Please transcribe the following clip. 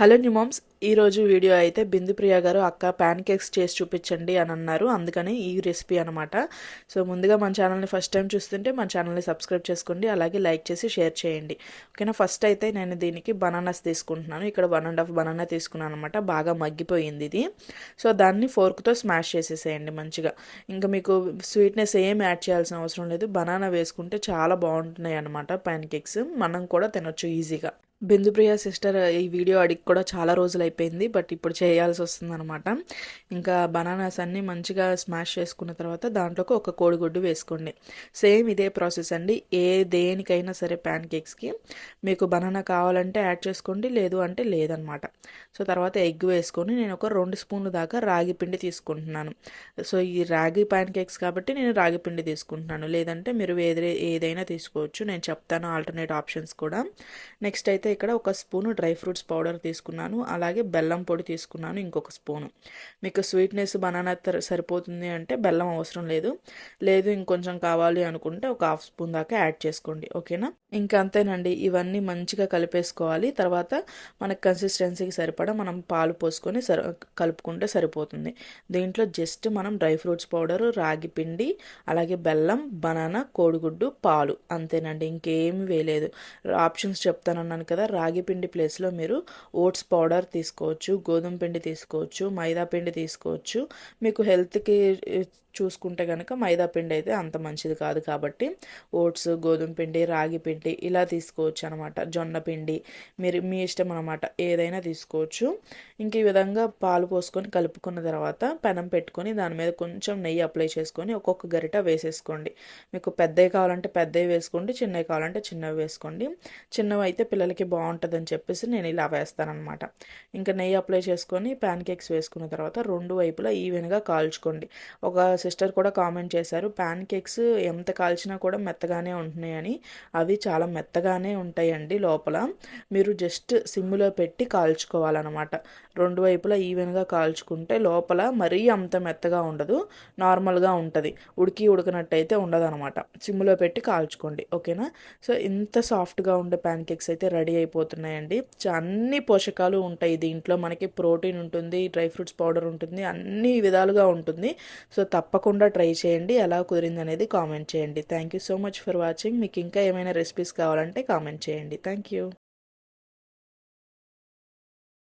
Hello న్యూమామ్స్ ఈరోజు video అయితే బిందు ప్రియ గారు అక్క ప్యాన్ కేక్స్ చేసి చూపించండి అని అన్నారు. అందుకని ఈ రెసిపీ అనమాట సో ముందుగా మన ఛానల్ని ఫస్ట్ టైం చూస్తుంటే మన ఛానల్ని సబ్స్క్రైబ్ చేసుకోండి. అలాగే లైక్ చేసి షేర్ చేయండి. ఓకేనా? ఫస్ట్ అయితే నేను దీనికి బనానాస్ తీసుకుంటున్నాను. ఇక్కడ వన్ అండ్ హాఫ్ బనానా తీసుకున్నాను అనమాట బాగా మగ్గిపోయింది ఇది. సో దాన్ని ఫోర్క్తో స్మాష్ చేసేసేయండి మంచిగా. ఇంకా మీకు స్వీట్నెస్ ఏం యాడ్ చేయాల్సిన అవసరం లేదు. బనానా వేసుకుంటే చాలా బాగుంటున్నాయి అనమాట ప్యాన్ కేక్స్ మనం కూడా తినొచ్చు ఈజీగా. బిందుప్రియ సిస్టర్ ఈ వీడియో అడిగి కూడా చాలా రోజులు అయిపోయింది బట్ ఇప్పుడు చేయాల్సి వస్తుందన్నమాట. ఇంకా బనానాస్ అన్నీ మంచిగా స్మాష్ చేసుకున్న తర్వాత దాంట్లోకి ఒక కోడిగుడ్డు వేసుకోండి. సేమ్ ఇదే ప్రాసెస్ అండి. ఏ దేనికైనా సరే ప్యాన్ కేక్స్కి మీకు బనానా కావాలంటే యాడ్ చేసుకోండి లేదు అంటే లేదనమాట సో తర్వాత ఎగ్ వేసుకొని నేను ఒక రెండు స్పూన్లు దాకా రాగి పిండి తీసుకుంటున్నాను. సో ఈ రాగి ప్యాన్ కేక్స్ కాబట్టి నేను రాగి పిండి తీసుకుంటున్నాను. లేదంటే మీరు ఏదైనా తీసుకోవచ్చు. నేను చెప్తాను ఆల్టర్నేట్ ఆప్షన్స్ కూడా. నెక్స్ట్ అయితే ఇక్కడ ఒక స్పూను డ్రై ఫ్రూట్స్ పౌడర్ తీసుకున్నాను. అలాగే బెల్లం పొడి తీసుకున్నాను ఇంకొక స్పూను. మీకు స్వీట్నెస్ బనానా సరిపోతుంది అంటే బెల్లం అవసరం లేదు. లేదు ఇంకొంచెం కావాలి అనుకుంటే ఒక హాఫ్ స్పూన్ దాకా యాడ్ చేసుకోండి. ఓకేనా? ఇంకా అంతేనండి. ఇవన్నీ మంచిగా కలిపేసుకోవాలి. తర్వాత మనకు కన్సిస్టెన్సీకి సరిపడా మనం పాలు పోసుకొని సరి కలుపుకుంటే సరిపోతుంది. దీంట్లో జస్ట్ మనం డ్రై ఫ్రూట్స్ పౌడర్ రాగి పిండి అలాగే బెల్లం బనానా కోడిగుడ్డు పాలు అంతేనండి. ఇంకేమి వేయలేదు. ఆప్షన్స్ చెప్తానన్నాను కదా రాగి పిండి ప్లేస్లో మీరు ఓట్స్ పౌడర్ తీసుకోవచ్చు గోధుమ పిండి తీసుకోవచ్చు మైదా పిండి తీసుకోవచ్చు. మీకు హెల్త్కి చూసుకుంటే కనుక మైదా పిండి అయితే అంత మంచిది కాదు కాబట్టి ఓట్స్ గోధుమ పిండి రాగి పిండి ఇలా తీసుకోవచ్చు అనమాట జొన్న పిండి మీరు మీ ఇష్టం అనమాట ఏదైనా తీసుకోవచ్చు. ఇంక ఈ విధంగా పాలు పోసుకొని కలుపుకున్న తర్వాత పెనం పెట్టుకొని దాని మీద కొంచెం నెయ్యి అప్లై చేసుకొని ఒక్కొక్క గరిట వేసేసుకోండి. మీకు పెద్దవి కావాలంటే పెద్దవి వేసుకోండి చిన్నవి కావాలంటే చిన్నవి వేసుకోండి. చిన్నవి అయితే పిల్లలకి బాగుంటుందని చెప్పేసి నేను ఇలా వేస్తానమాట ఇంకా నెయ్యి అప్లై చేసుకొని ప్యాన్ కేక్స్ వేసుకున్న తర్వాత రెండు వైపులా ఈవెన్గా కాల్చుకోండి. ఒక సిస్టర్ కూడా కామెంట్ చేశారు ప్యాన్ కేక్స్ ఎంత కాల్చినా కూడా మెత్తగానే ఉంటున్నాయని. అవి చాలా మెత్తగానే ఉంటాయండి లోపల. మీరు జస్ట్ సిమ్లో పెట్టి కాల్చుకోవాలన్నమాట. రెండు వైపులా ఈవెన్గా కాల్చుకుంటే లోపల మరీ అంత మెత్తగా ఉండదు నార్మల్గా ఉంటుంది. ఉడికి ఉడకనట్టయితే ఉండదు అనమాట సిమ్లో పెట్టి కాల్చుకోండి ఓకేనా? సో ఇంత సాఫ్ట్గా ఉండే ప్యాన్ కేక్స్ అయితే రెడీ అయిపోతున్నాయండి. అన్ని పోషకాలు ఉంటాయి దీంట్లో. మనకి ప్రోటీన్ ఉంటుంది డ్రై ఫ్రూట్స్ పౌడర్ ఉంటుంది అన్ని విధాలుగా ఉంటుంది. సో తప్ప తప్పకుండా ట్రై చేయండి. ఎలా కుదిరింది అనేది కామెంట్ చేయండి. Thank you so much for watching మీకు ఇంకా ఏమైనా రెసిపీస్ కావాలంటే కామెంట్ చేయండి. Thank you